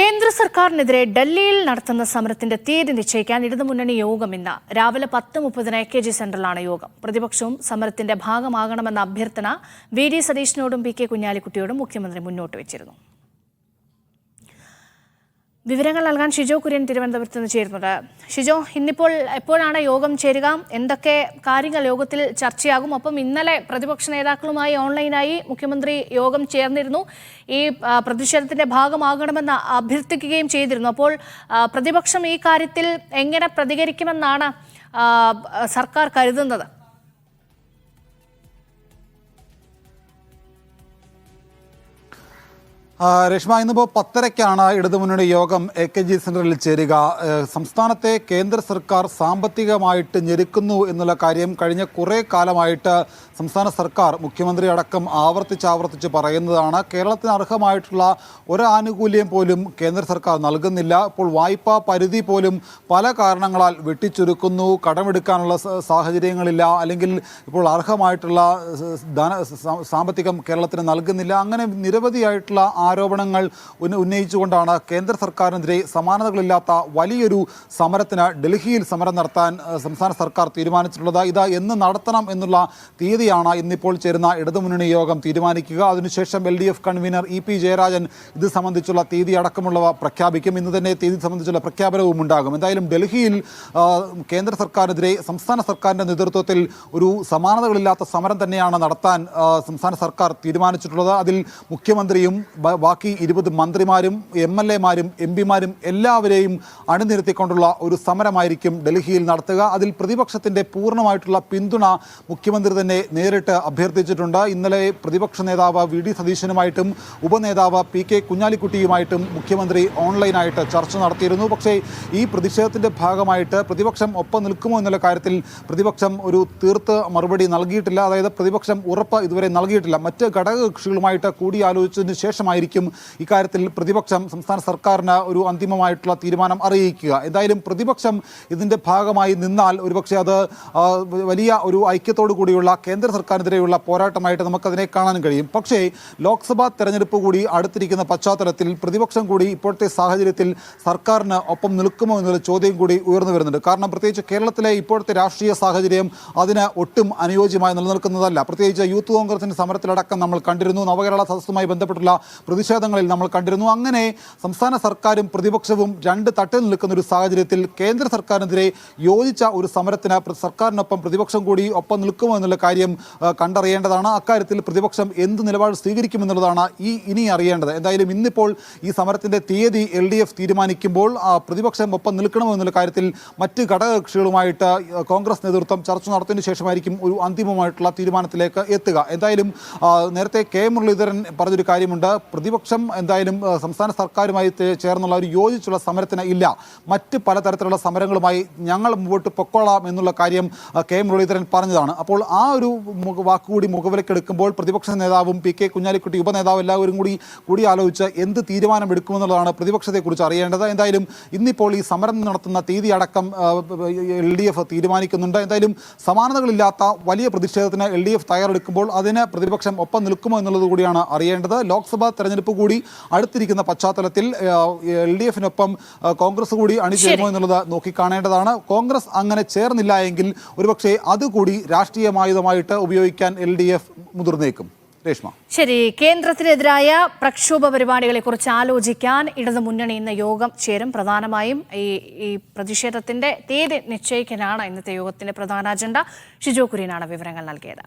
കേന്ദ്ര സർക്കാരിനെതിരെ ഡൽഹിയിൽ നടത്തുന്ന സമരത്തിന്റെ തീയതി നിശ്ചയിക്കാൻ ഇടതുമുന്നണി യോഗം ഇന്ന്. രാവിലെ പത്ത് മുപ്പതിന് എ കെ ജി സെന്ററിലാണ് യോഗം. പ്രതിപക്ഷവും സമരത്തിന്റെ ഭാഗമാകണമെന്ന അഭ്യർത്ഥന വി ഡി സതീഷിനോടും പി കെ കുഞ്ഞാലിക്കുട്ടിയോടും മുഖ്യമന്ത്രി മുന്നോട്ട് വെച്ചിരുന്നു. വിവരങ്ങൾ നൽകാൻ ഷിജോ കുര്യൻ തിരുവനന്തപുരത്ത് നിന്ന് ചേരുന്നത്. ഷിജോ ഇന്നിപ്പോൾ എപ്പോഴാണ് യോഗം ചേരുക? എന്തൊക്കെ കാര്യങ്ങൾ യോഗത്തിൽ ചർച്ചയാകും? ഒപ്പം ഇന്നലെ പ്രതിപക്ഷ നേതാക്കളുമായി ഓൺലൈനായി മുഖ്യമന്ത്രി യോഗം ചേർന്നിരുന്നു. ഈ പ്രതിഷേധത്തിന്റെ ഭാഗമാകണമെന്ന് അഭ്യർത്ഥിക്കുകയും ചെയ്തിരുന്നു. അപ്പോൾ പ്രതിപക്ഷം ഈ കാര്യത്തിൽ എങ്ങനെ പ്രതികരിക്കുമെന്നാണ് സർക്കാർ കരുതുന്നത്? രേഷ്മ ഇന്നിപ്പോൾ പത്തരയ്ക്കാണ് ഇടതുമുന്നണി യോഗം എ കെ ജി സെന്ററിൽ ചേരുക. സംസ്ഥാനത്തെ കേന്ദ്ര സർക്കാർ സാമ്പത്തികമായിട്ട് ഞെരുക്കുന്നു എന്നുള്ള കാര്യം കഴിഞ്ഞ കുറേ കാലമായിട്ട് സംസ്ഥാന സർക്കാർ മുഖ്യമന്ത്രി അടക്കം ആവർത്തിച്ചാവർത്തിച്ച് ആവർത്തിച്ച് പറയുന്നതാണ്. കേരളത്തിന് അർഹമായിട്ടുള്ള ഒരു ആനുകൂല്യം പോലും കേന്ദ്ര സർക്കാർ നൽകുന്നില്ല. ഇപ്പോൾ വായ്പാ പരിധി പോലും പല കാരണങ്ങളാൽ വെട്ടിച്ചുരുക്കുന്നു. കടമെടുക്കാനുള്ള സാഹചര്യങ്ങളില്ല. അല്ലെങ്കിൽ ഇപ്പോൾ അർഹമായിട്ടുള്ള ധന സാമ്പത്തികം കേരളത്തിന് നൽകുന്നില്ല. അങ്ങനെ നിരവധിയായിട്ടുള്ള ആരോപണങ്ങൾ ഉന്നയിച്ചുകൊണ്ടാണ് കേന്ദ്ര സർക്കാരിനെതിരെ സമാനതകളില്ലാത്ത വലിയൊരു സമരത്തിന് ഡൽഹിയിൽ സമരം നടത്താൻ സംസ്ഥാന സർക്കാർ തീരുമാനിച്ചിട്ടുള്ളത്. ഇത് എന്ന് നടത്തണം എന്നുള്ള തീയതിയാണ് ഇന്നിപ്പോൾ ചേരുന്ന ഇടതുമുന്നണി യോഗം തീരുമാനിക്കുക. അതിനുശേഷം L D F convener E P Jayarajan ഇത് സംബന്ധിച്ചുള്ള തീയതി അടക്കമുള്ളവ പ്രഖ്യാപിക്കും. ഇന്ന് തന്നെ തീയതി സംബന്ധിച്ചുള്ള പ്രഖ്യാപനവും ഉണ്ടാകും. എന്തായാലും ഡൽഹിയിൽ കേന്ദ്ര സർക്കാരിനെതിരെ സംസ്ഥാന സർക്കാരിന്റെ നേതൃത്വത്തിൽ ഒരു സമാനതകളില്ലാത്ത സമരം തന്നെയാണ് നടത്താൻ സംസ്ഥാന സർക്കാർ തീരുമാനിച്ചിട്ടുള്ളത്. അതിൽ മുഖ്യമന്ത്രിയും ബാക്കി ഇരുപത് മന്ത്രിമാരും എം എൽ എമാരും എം പിമാരും എല്ലാവരെയും അണിനിരത്തിക്കൊണ്ടുള്ള ഒരു സമരമായിരിക്കും ഡൽഹിയിൽ നടത്തുക. അതിൽ പ്രതിപക്ഷത്തിന്റെ പൂർണമായിട്ടുള്ള പിന്തുണ മുഖ്യമന്ത്രി തന്നെ നേരിട്ട് അഭ്യർത്ഥിച്ചിട്ടുണ്ട്. ഇന്നലെ പ്രതിപക്ഷ നേതാവ് വി ഡി സതീശനുമായിട്ടും ഉപനേതാവ് പി കെ കുഞ്ഞാലിക്കുട്ടിയുമായിട്ടും മുഖ്യമന്ത്രി ഓൺലൈനായിട്ട് ചർച്ച നടത്തിയിരുന്നു. പക്ഷേ ഈ പ്രതിഷേധത്തിന്റെ ഭാഗമായിട്ട് പ്രതിപക്ഷം ഒപ്പം നിൽക്കുമോ എന്നുള്ള കാര്യത്തിൽ പ്രതിപക്ഷം ഒരു തീർത്ത് മറുപടി നൽകിയിട്ടില്ല. അതായത് പ്രതിപക്ഷം ഉറപ്പ് ഇതുവരെ നൽകിയിട്ടില്ല. മറ്റ് ഘടകകക്ഷികളുമായിട്ട് കൂടിയാലോചിച്ചതിന് ശേഷമായിരിക്കും ഇക്കാര്യത്തിൽ പ്രതിപക്ഷം സംസ്ഥാന സർക്കാരിന് ഒരു അന്തിമമായിട്ടുള്ള തീരുമാനം അറിയിക്കുക. എന്തായാലും പ്രതിപക്ഷം ഇതിന്റെ ഭാഗമായി നിന്നാൽ ഒരുപക്ഷെ അത് വലിയ ഒരു ഐക്യത്തോടു കൂടിയുള്ള കേന്ദ്ര സർക്കാരിനെതിരെയുള്ള പോരാട്ടമായിട്ട് നമുക്കതിനെ കാണാൻ കഴിയും. പക്ഷേ ലോക്സഭാ തെരഞ്ഞെടുപ്പ് കൂടി അടുത്തിരിക്കുന്ന പശ്ചാത്തലത്തിൽ പ്രതിപക്ഷം കൂടി ഇപ്പോഴത്തെ സാഹചര്യത്തിൽ സർക്കാരിന് ഒപ്പം നിൽക്കുമോ എന്നൊരു ചോദ്യം കൂടി ഉയർന്നു വരുന്നുണ്ട്. കാരണം പ്രത്യേകിച്ച് കേരളത്തിലെ ഇപ്പോഴത്തെ രാഷ്ട്രീയ സാഹചര്യം അതിന് ഒട്ടും അനുയോജ്യമായി നിലനിൽക്കുന്നതല്ല. പ്രത്യേകിച്ച് യൂത്ത് കോൺഗ്രസിന്റെ സമരത്തിലടക്കം നമ്മൾ കണ്ടിരുന്നു. നവകേരള സദസ്സുമായി ബന്ധപ്പെട്ടുള്ള പ്രതിഷേധങ്ങളിൽ നമ്മൾ കണ്ടിരുന്നു. അങ്ങനെ സംസ്ഥാന സർക്കാരും പ്രതിപക്ഷവും രണ്ട് തട്ടിൽ നിൽക്കുന്ന ഒരു സാഹചര്യത്തിൽ കേന്ദ്ര സർക്കാരിനെതിരെ യോജിച്ച ഒരു സമരത്തിന് സർക്കാരിനൊപ്പം പ്രതിപക്ഷം കൂടി ഒപ്പം നിൽക്കുമോ എന്നുള്ള കാര്യം കണ്ടറിയേണ്ടതാണ്. അക്കാര്യത്തിൽ പ്രതിപക്ഷം എന്ത് നിലപാട് സ്വീകരിക്കുമെന്നുള്ളതാണ് ഈ ഇനി അറിയേണ്ടത്. എന്തായാലും ഇന്നിപ്പോൾ ഈ സമരത്തിന്റെ തീയതി എൽ ഡി എഫ് തീരുമാനിക്കുമ്പോൾ പ്രതിപക്ഷം ഒപ്പം നിൽക്കണമോ എന്നുള്ള കാര്യത്തിൽ മറ്റ് ഘടകകക്ഷികളുമായിട്ട് കോൺഗ്രസ് നേതൃത്വം ചർച്ച നടത്തിയതിനു ശേഷമായിരിക്കും ഒരു അന്തിമമായിട്ടുള്ള തീരുമാനത്തിലേക്ക് എത്തുക. എന്തായാലും നേരത്തെ കെ മുരളീധരൻ പറഞ്ഞൊരു കാര്യമുണ്ട്. പ്രതിപക്ഷം എന്തായാലും സംസ്ഥാന സർക്കാരുമായി ചേർന്നുള്ള ഒരു യോജിച്ചുള്ള സമരത്തിന് ഇല്ല. മറ്റ് പലതരത്തിലുള്ള സമരങ്ങളുമായി ഞങ്ങൾ മുമ്പോട്ട് പൊക്കോളാം എന്നുള്ള കാര്യം കെ മുരളീധരൻ പറഞ്ഞതാണ്. അപ്പോൾ ആ ഒരു വാക്കുകൂടി മുഖവിലക്കെടുക്കുമ്പോൾ പ്രതിപക്ഷ നേതാവും പി കെ കുഞ്ഞാലിക്കുട്ടി ഉപനേതാവും എല്ലാവരും കൂടി കൂടി ആലോചിച്ച് എന്ത് തീരുമാനമെടുക്കുമെന്നുള്ളതാണ് പ്രതിപക്ഷത്തെക്കുറിച്ച് അറിയേണ്ടത്. എന്തായാലും ഇന്നിപ്പോൾ ഈ സമരം നടത്തുന്ന തീയതി അടക്കം എൽ ഡി എഫ് തീരുമാനിക്കുന്നുണ്ട്. എന്തായാലും സമാനതകളില്ലാത്ത വലിയ പ്രതിഷേധത്തിന് എൽ ഡി എഫ് തയ്യാറെടുക്കുമ്പോൾ അതിന് പ്രതിപക്ഷം ഒപ്പം നിൽക്കുമോ എന്നുള്ളത് കൂടിയാണ് അറിയേണ്ടത്. ലോക്സഭാ തെരഞ്ഞെടുപ്പ് കൂടി അടുത്തിരിക്കുന്ന പശ്ചാത്തലത്തിൽ എൽ ഡി എഫിനൊപ്പം കോൺഗ്രസ് കൂടി അണിചേരുമോ എന്നുള്ളത് നോക്കിക്കാണേണ്ടതാണ്. കോൺഗ്രസ് അങ്ങനെ ചേർന്നില്ല എങ്കിൽ ഒരുപക്ഷെ അതുകൂടി രാഷ്ട്രീയമായുധമായിട്ട് ഉപയോഗിക്കാൻ എൽ ഡി എഫ് മുതിർന്നേക്കും. രേഷ്മ. ശരി. കേന്ദ്രത്തിനെതിരായ പ്രക്ഷോഭ പരിപാടികളെ കുറിച്ച് ആലോചിക്കാൻ ഇടതു മുന്നണി ഇന്ന് യോഗം ചേരും. പ്രധാനമായും ഈ ഈ പ്രതിഷേധത്തിന്റെ തീയതി നിശ്ചയിക്കാനാണ് ഇന്നത്തെ യോഗത്തിന്റെ പ്രധാന അജണ്ട. ഷിജോ കുര്യനാണ് വിവരങ്ങൾ നൽകിയത്.